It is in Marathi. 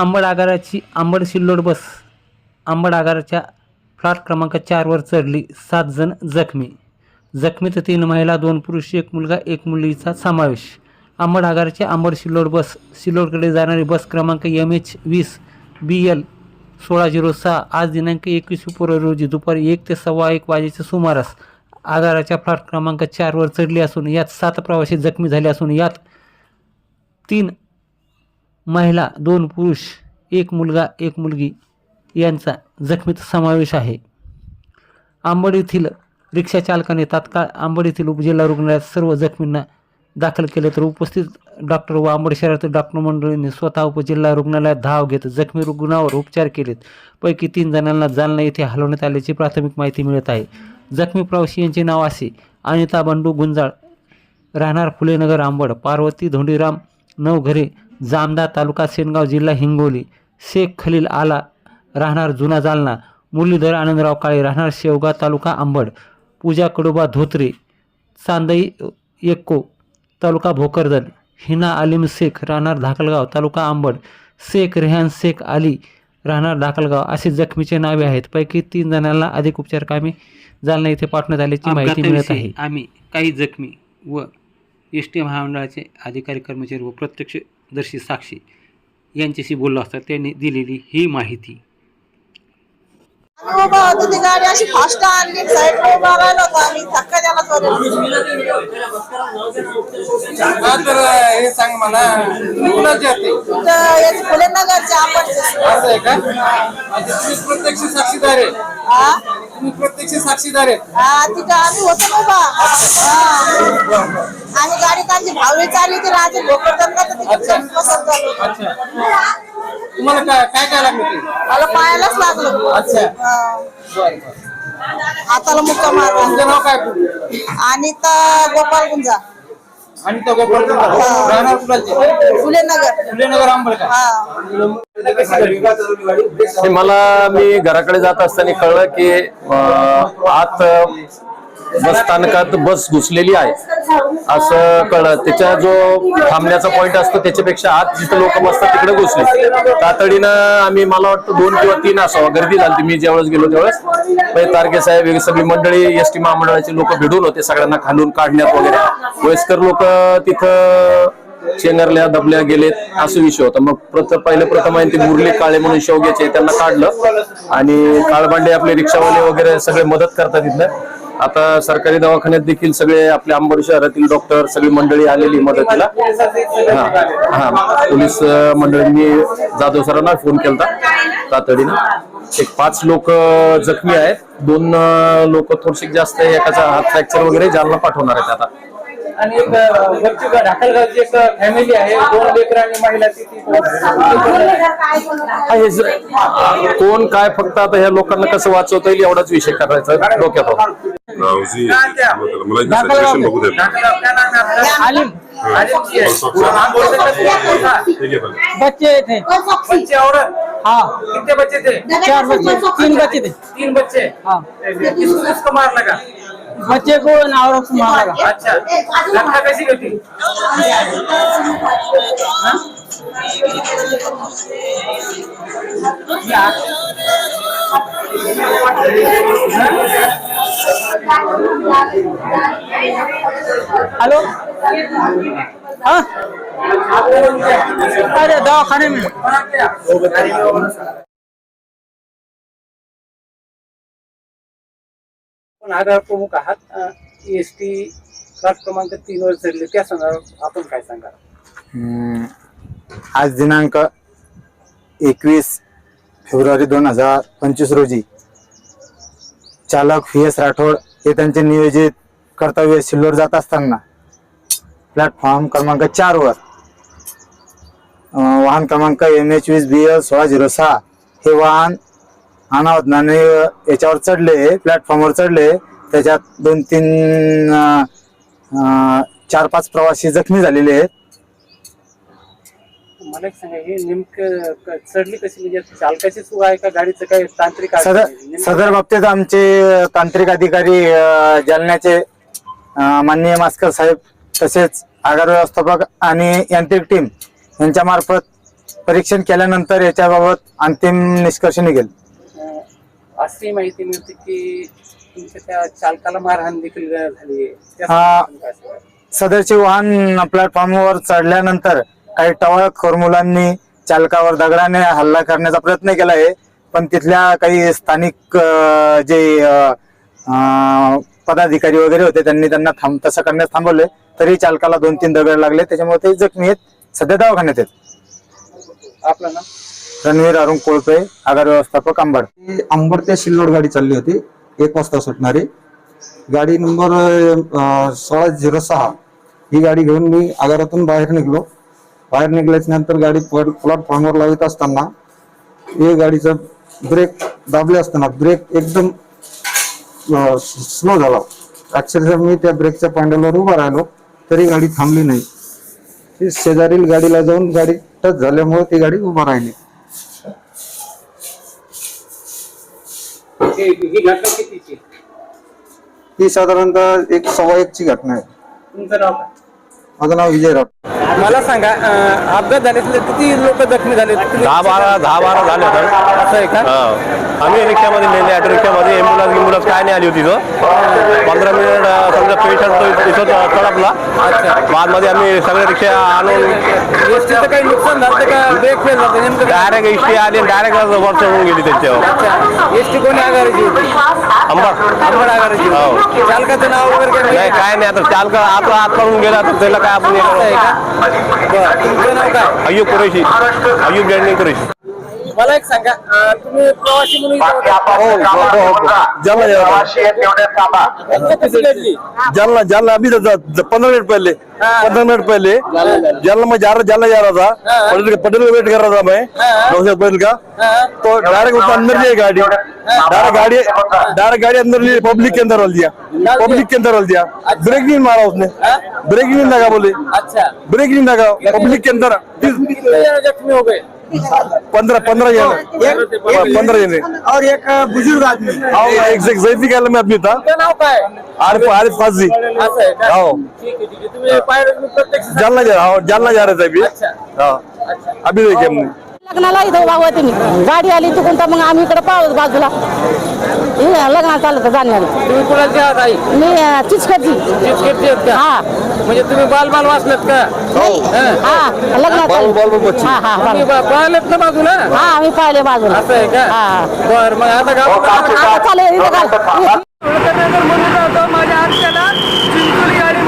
आंबड आगाराची आंबड सिल्लोड बस. आंबड आगाराच्या फ्लॅट क्रमांक चारवर चढली सात जण जखमी. जखमीत तीन महिला दोन पुरुष एक मुलगा एक मुलीचा समावेश. आंबड आगाराची आंबड सिल्लोड बस. सिल्लोडकडे जाणारी बस क्रमांक एम एच वीस बी एल सोळा झिरो सहा. आज दिनांक एकवीस फेब्रुवारी रोजी दुपारी एक ते सव्वा एक वाजेच्या सुमारास आगाराच्या फ्लॅट क्रमांक चारवर चढली असून यात सात प्रवासी जखमी झाले असून यात तीन महिला दोन पुरुष एक मुलगा एक मुलगी यांचा जखमीत समावेश आहे. आंबड येथील रिक्षा चालकाने तात्काळ आंबड येथील उपजिल्हा रुग्णालयात सर्व जखमींना दाखल केले तर उपस्थित डॉक्टर व आंबड शहरातील डॉक्टर मंडळींनी स्वतः उपजिल्हा रुग्णालयात धाव घेत जखमी रुग्णावर उपचार केलेत. पैकी तीन जणांना जालना येथे हलवण्यात आल्याची प्राथमिक माहिती मिळत आहे. जखमी प्रवासी यांचे नाव असे. अनिता बंडू गुंजाळ. राहणार फुलेनगर आंबड पार्वती धोंडीराम नवघरे जामदा तालुका सेनगाव जिल्हा हिंगोली. शेख खलील आला राहणार जुना जालना. मुरलीधर आनंदराव काळे राहणार शेवगाव तालुका आंबड पूजा कडोबा धोत्रे चांदई एक्को तालुका भोकरदन. हिना आलिम शेख राहणार धाकलगाव तालुका आंबड शेख रेहान शेख आली राहणार धाकलगाव असे जखमीचे नावे आहेत. पैकी तीन जणांना अधिक उपचार कामी जालना येथे पाठवण्यात आल्याची माहिती मिळत आहे. आम्ही काही जखमी व एस टी महामंडळाचे अधिकारी कर्मचारी व प्रत्यक्षदर्शी साक्षी यांच्याशी बोललो असता त्यांनी दिलेली ही माहिती. आम्ही उभा होतो ती गाडी अशी फास्ट आणली साईड उभा राहिलो होतो आम्ही धक्का द्यायला हा तर हे सांग मला कुणाचे फुले नगरचे आपणचे. असं आहे का? तुम्ही प्रत्यक्ष साक्षीदार आहे. हा तुम्ही प्रत्यक्ष साक्षीदार आहेत हा तिथं आम्ही होतो ना उभा. हा. आणि गाडी त्यांची भावली चालली होती तर झालो अच्छा. तुम्हाला काय काय काय लागलं ते? मला पायालाच लागलो. अच्छा. हा. बरं बरं. हाताला मुक्का मारला. तुमचं नाव काय? पूर्ण? आणि तर गोपाल गुंजा. आणि तो गोपाळ कुंभार. राहणार कुणाचे फुले नगर फुलेनगर आंबळकर हा. हे मला मी घराकडे जात असताना कळलं की अं, आत बस स्थानकात बस घुसलेली आहे असं कळलं. त्याच्या जो थांबण्याचा पॉइंट असतो त्याच्यापेक्षा आत जिथं लोक बसतात तिकडे घुसले. तातडीनं आम्ही मला वाटतं दोन किंवा तीन असावं. गर्दी झाली मी ज्यावेळेस गेलो त्यावेळेस. पहिले तारके साहेब सगळी मंडळी एस टी महामंडळाचे लोक भिडून होते सगळ्यांना खालून काढण्यात वगैरे. वयस्कर लोक तिथं चेंगरल्या दबल्या गेलेत असं विषय होता. मग प्रथ पहिले प्रथम आहे ते मुरली काळे म्हणून शेवग्याचे त्यांना काढलं. आणि काळबांडे आपले रिक्षावाले वगैरे सगळे मदत करतात तिथलं आता सरकारी दवाखान्यात देखील सगळे आपल्या अंबड शहरातील डॉक्टर सगळी मंडळी आलेली मदतीला. हा हा. पोलीस मंडळींनी जाधव सरांना फोन केला तातडीनं. एक पाच लोक जखमी आहेत. दोन लोक थोडेसे जास्त आहे. एकाचा हात फ्रॅक्चर वगैरे जालना पाठवणार आहेत आता. आणि एक वरची ढाकलगावची एक फॅमिली आहे. दोन लेकर आणि महिला ती- कोण काय फक्त आता ह्या लोकांना कसं वाचवता येईल एवढाच विषय करायचा डोक्यात बच्चे थे बच्चे औरत हाँ. कितने बच्चे थे चार बच्चे तीन बच्चे थे तीन बच्चे? हाँ. किसको किसको मार लगा बच्चे को नावरों को मारा लगा अच्छा घटना कैसी घटी हाँ? हेलो? हाँ? अरे दवाखाने में। आपण आगार प्रमुख आहात. एस टी क्लास क्रमांक तीन वर चढले. त्या संदर्भात आपण काय सांगाल हम्म, आज दिनांक एकवीस फेब्रुवारी दोन हजार पंचवीस रोजी चालक व्ही एस राठोड हे त्यांचे नियोजित कर्तव्य सिल्लोर जात असताना प्लॅटफॉर्म क्रमांक चारवर अं, वाहन क्रमांक एम एच वीस बी एल सोळा झिरो सहा हे वाहन अनावधानाने याच्यावर चढले प्लॅटफॉर्मवर चढले त्याच्यात दोन तीन चार पाच प्रवासी जखमी झालेले आहेत. मला एक सांगा हे नेमकं क- चढली कशी म्हणजे चालकाची चूक आहे का गाडीचं काय तांत्रिक अडचण सदर आहे? नेमकं सदर बाबतीत आमचे तांत्रिक अधिकारी अ, जालन्याचे अ, माननीय मास्कर साहेब तसेच आगार व्यवस्थापक आणि यांत्रिक टीम यांच्या मार्फत परीक्षण केल्यानंतर याच्याबाबत अंतिम निष्कर्ष निघेल. अशी माहिती मिळते की तुमच्या त्या चालकाला मारहाण देखील झाली. हा. सदरचे वाहन प्लॅटफॉर्मवर चढल्यानंतर काही टवाळखोर मुलांनी चालकावर दगडाने हल्ला करण्याचा प्रयत्न केला आहे. पण तिथल्या काही स्थानिक अं, जे अं, अं, पदाधिकारी वगैरे होते त्यांनी त्यांना थांब तसं करण्यास थांबवले तरी चालकाला दोन तीन दगड लागले. त्याच्यामुळे ते जखमी आहेत. सध्या दवाखान्यात आहेत. आपलं ना रणवीर अरुण कोळपे आगार व्यवस्थापक अंबड ही अंबड ते सिल्लोड गाडी चालली होती. एक वाजता सुटणारी. गाडी नंबर सोळा झिरो सहा. ही गाडी घेऊन मी आगारातून बाहेर निघलो. बाहेर निघल्याच्या नंतर गाडी प्लॅटफॉर्मवर लावत असताना हे गाडीचा ब्रेक दाबले असताना ब्रेक एकदम स्लो झाला. अक्षरशः मी त्या ब्रेकच्या पांड्यावर उभा राहिलो तरी गाडी थांबली नाही. ती शेजारील गाडीला जाऊन गाडी टच झाल्यामुळे ती गाडी उभा राहिली. ही ही घटना कितीची ही साधारणतः एक सव्वा एकची घटना आहे तुमचं नाव काय? माझं नाव विजय राव मला सांगा अं, अपघात झाल्यातले किती लोक जखमी झाले? दहा बारा दहा बारा झाले तर असं आहे का? आम्ही रिक्षामध्ये नेले ऑटो रिक्षामध्ये एम्ब्युलन्स गिम्ब्युलन्स काय नाही आली होती तो पंधरा मिनिट अं, समजा पेशंट इथं तडपला. बादमध्ये आम्ही सगळे रिक्षा आणून एसटीचं काही नुकसान झालं का? ब्रेक फेल झालं नेमकं? काय? डायरेक्ट इष्टी आली डायरेक्ट वर चढून गेली त्यांच्यावर. अच्छा. एसटी कोणी आगाराची होती? अंबर. अंबड आगाराची हो. होती चालकाचं नाव वगैरे काय? नाही माहिती काय नाही. आता चालक आता आत करून गेला तर त्याला काय आपण हे. आहे करू? का? बरं. तुमचं नाव काय? अय्यूब कुरेशी. अय्यूब जैनिंग कुरेशी. मला एक सांगा अं, तुम्ही प्रवासी म्हणून इथं होते. घटना कशी घडली जालना जालना अभी तो ज- ज- पंद्रह मिनट पहले पंद्रह मिनट पहले जालना में जा रहा जालना जा रहा था पटेल पटेल का वेट कर रहा था मैं नौशाद पटेल का? तो डायरेक्ट उसने अंदर लिया गाड़ी. डायरेक्ट गाड़ी डायरेक्ट गाड़ी अंदर लिए पब्लिक के अंदर डाल दिया पब्लिक के अंदर डाल दिया ब्रेक नहीं मारा उसने. ब्रेक नहीं लगा बोले. अच्छा. ब्रेक नहीं लगा पब्लिक के अंदर कितने जण जखमी हो गए पंद्रह पंद्रह जन पंद्रह जने और एक बुजुर्ग आदमी. और एक एक जैदी का में आदमी था. नाव काय? आरिफ आरिफ फाजी. असं आहे का? हो ठीक आहे ठीक आहे. तुम्ही पाहिलं तुम्ही प्रत्यक्ष जालना जा रहा जालना जा रहे थे अभी. अच्छा. हाँ अभी देखिए हमने. लग्नाला इथं होते मी गाडी आली तिकडून तर मग आम्ही इकडे पाहत बाजूला. हे लग्नाला चालत जाण्याला. तुम्ही कुणाची आहात आई? मी चिचकेटची आहेत का? हा. म्हणजे तुम्ही बाल बाल वाचलेत का? हा. लग्नात हा हा तुम्ही बाल. बा- पाहिलेत ना बाजूला? हा आम्ही पाहिले बाजूला. असं आहे का? हा. बर मग आता गावात आता चालेल इथं घाल. माझ्या चिंचोली गाडी